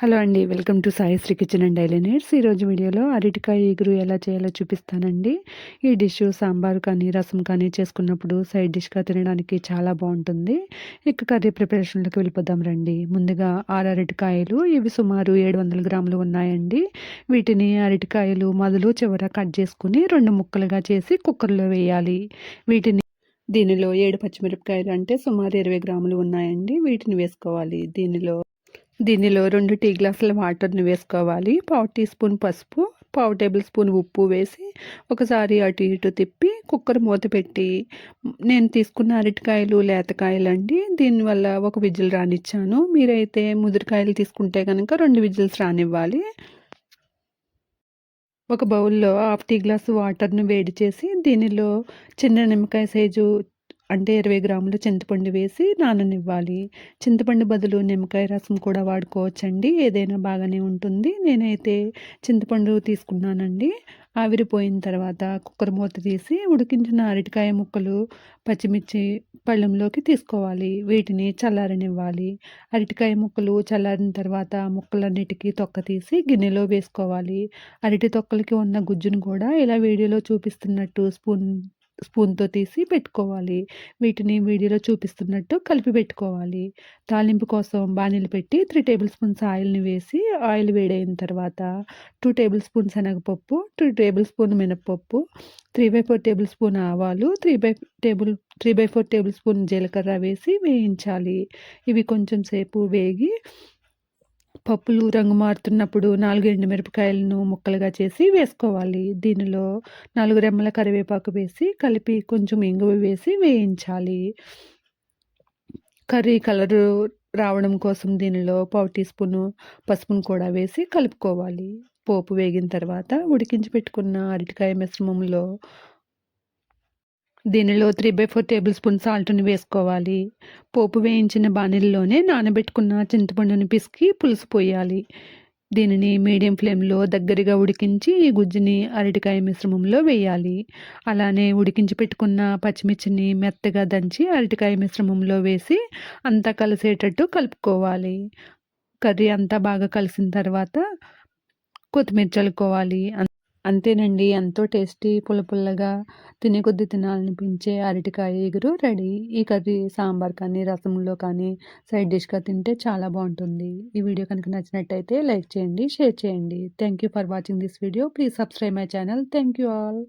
Hello అండి welcome to Sai Shri kitchen and daily needs. ఈరోజు వీడియోలో అరటికాయ ఎగురు ఎలా చేయాలో చూపిస్తానండి. ఈ డిష్ సాంబార్ కానీ రసం కానీ చేసుకున్నప్పుడు సైడ్ డిష్గా తినడానికి చాలా బాగుంటుంది. ఇక కర్రీ ప్రిపరేషన్లోకి వెళ్ళిపోదాం రండి. ముందుగా ఆరు అరటికాయలు ఇవి సుమారు ఏడు వందల గ్రాములు ఉన్నాయండి. వీటిని అరటికాయలు మొదలు చివర కట్ చేసుకుని రెండు ముక్కలుగా చేసి కుక్కర్లో వేయాలి. వీటిని దీనిలో ఏడు పచ్చిమిరపకాయలు అంటే సుమారు ఇరవై గ్రాములు ఉన్నాయండి. వీటిని వేసుకోవాలి. దీనిలో దీనిలో రెండు టీ గ్లాసుల వాటర్ని వేసుకోవాలి. పావు టీ స్పూన్ పసుపు పావు టేబుల్ స్పూన్ ఉప్పు వేసి ఒకసారి అటు ఇటు తిప్పి కుక్కర్ మూత పెట్టి నేను తీసుకున్న అరటికాయలు లేతకాయలు అండి దీనివల్ల ఒక విజిల్ రానిచ్చాను. మీరైతే ముదిరికాయలు తీసుకుంటే కనుక రెండు విజిల్స్ రానివ్వాలి. ఒక బౌల్లో హాఫ్ టీ గ్లాస్ వాటర్ను వేడి చేసి దీనిలో చిన్న నిమ్మకాయ సైజు అంటే ఇరవై గ్రాములు చింతపండు వేసి నాననివ్వాలి. చింతపండు బదులు నిమ్మకాయ రసం కూడా వాడుకోవచ్చండి. ఏదైనా బాగానే ఉంటుంది. నేనైతే చింతపండు తీసుకున్నానండి. ఆవిరిపోయిన తర్వాత కుక్కర్ మూత తీసి ఉడికించిన అరటికాయ ముక్కలు పచ్చిమిర్చి పళ్ళెంలోకి తీసుకోవాలి. వీటిని చల్లారనివ్వాలి. అరటికాయ ముక్కలు చల్లారిన తర్వాత ముక్కలన్నిటికీ తొక్క తీసి గిన్నెలో వేసుకోవాలి. అరటి తొక్కలకి ఉన్న గుజ్జును కూడా ఇలా వీడియోలో చూపిస్తున్నట్టు స్పూన్ స్పూన్తో తీసి పెట్టుకోవాలి. వీటిని వీడియోలో చూపిస్తున్నట్టు కలిపి పెట్టుకోవాలి. తాలింపు కోసం బాణీలు పెట్టి త్రీ టేబుల్ స్పూన్స్ ఆయిల్ని వేసి ఆయిల్ వేడైన తర్వాత టూ టేబుల్ స్పూన్ శనగపప్పు టూ టేబుల్ స్పూన్ మినపప్పు three by four tablespoon ఆవాలు three by table three by four tablespoon జీలకర్ర వేసి వేయించాలి. ఇవి కొంచెం సేపు వేగి పప్పులు రంగు మారుతున్నప్పుడు నాలుగు ఎండుమిరపకాయలను ముక్కలుగా చేసి వేసుకోవాలి. దీనిలో నాలుగు రెమ్మల కరివేపాకు వేసి కలిపి కొంచెం ఇంగువ వేసి వేయించాలి. కర్రీ కలరు రావడం కోసం దీనిలో పావు టీ స్పూను పసుపును కూడా వేసి కలుపుకోవాలి. పోపు వేగిన తర్వాత ఉడికించి పెట్టుకున్న అరటికాయ మిశ్రమంలో దీనిలో three by four tablespoon సాల్ట్ని వేసుకోవాలి. పోపు వేయించిన బాణీల్లోనే నానబెట్టుకున్న చింతపండుని పిసికి పులుసు పోయాలి. దీనిని మీడియం ఫ్లేమ్లో దగ్గరగా ఉడికించి ఈ గుజ్జుని అరటికాయ మిశ్రమంలో వేయాలి. అలానే ఉడికించి పెట్టుకున్న పచ్చిమిర్చిని మెత్తగా దంచి అరటికాయ మిశ్రమంలో వేసి అంతా కలిసేటట్టు కలుపుకోవాలి. కర్రీ అంతా బాగా కలిసిన తర్వాత కొత్తిమీర చల్లుకోవాలి. అంతేనండి. ఎంతో టేస్టీ పుల్ల పుల్లగా తినే కొద్ది తినాలనిపించే అరటికాయ ఎగురు రెడీ. ఈ కర్రీ సాంబార్ కానీ రసంలో కానీ సైడ్ డిష్గా తింటే చాలా బాగుంటుంది. ఈ వీడియో కనుక నచ్చినట్టయితే లైక్ చేయండి షేర్ చేయండి. Thank you for watching this video. Please subscribe my channel. Thank you all.